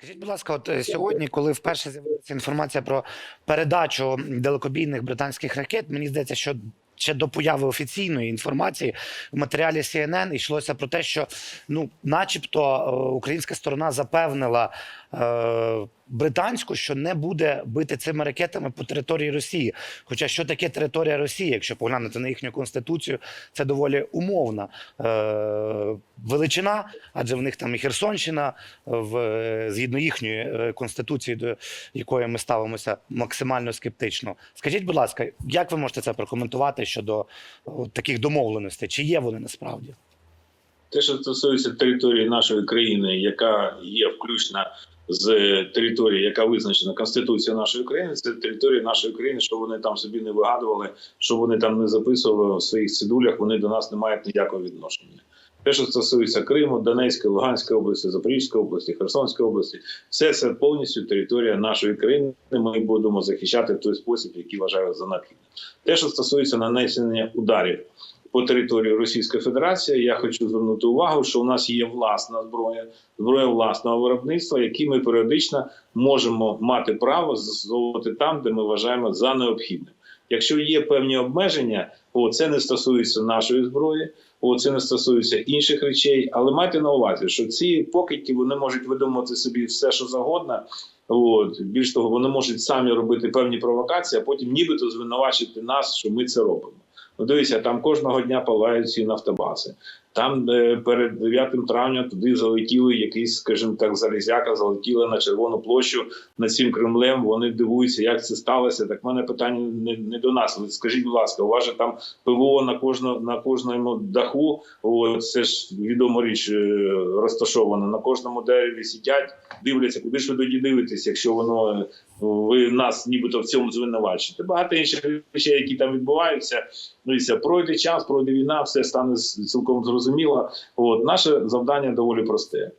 Скажіть, будь ласка, от е, сьогодні, коли вперше з'явилася інформація про передачу далекобійних британських ракет, мені здається, що ще до появи офіційної інформації в матеріалі CNN йшлося про те, що ну, начебто, е, українська сторона запевнила е, британську, що не буде бити цими ракетами по території Росії. Хоча що таке територія Росії, якщо поглянути на їхню конституцію, це доволі умовна е, величина, адже в них там і Херсонщина, в згідно їхньої е, конституції, до якої ми ставимося максимально скептично. Скажіть, будь ласка, як ви можете це прокоментувати щодо о, таких домовленостей? Чи є вони насправді? Те, що стосується території нашої країни, яка є включена з території, яка визначена Конституцією нашої країни, це територія нашої країни, що вони там собі не вигадували, що вони там не записували в своїх цидулях, вони до нас не мають ніякого відношення. Те, що стосується Криму, Донецької, Луганської області, Запорізької області, Херсонської області, все це повністю територія нашої країни. Ми будемо захищати в той спосіб, який вважаю за необхідне. Те, що стосується нанесення ударів по території Російської Федерації, я хочу звернути увагу, що у нас є власна зброя, зброя власного виробництва, які ми періодично можемо мати право застосовувати там, де ми вважаємо за необхідним. Якщо є певні обмеження, о, це не стосується нашої зброї, о, це не стосується інших речей. Але майте на увазі, що ці покидьки вони можуть видумати собі все, що завгодно. От більш того, вони можуть самі робити певні провокації, а потім нібито звинувачити нас, що ми це робимо. Ну, дивіться, там кожного дня палають ці нафтобази. Там перед 9 травня туди залетіли якісь, скажімо так, залізяка, залетіли на червону площу над цим Кремлем. Вони дивуються, як це сталося. Так в мене питання не, не до нас. Ви скажіть, будь ласка, у вас же там ПВО на кожному на кожному даху. О, це ж відома річ е, розташована. На кожному дереві сидять, дивляться, куди ж ви тоді дивитесь, якщо воно е, ви нас нібито в цьому звинувачуєте. Багато інших речей, які там відбуваються. Дивіться, пройде час, пройде війна, все стане цілком зрозуміло. От наше завдання доволі просте.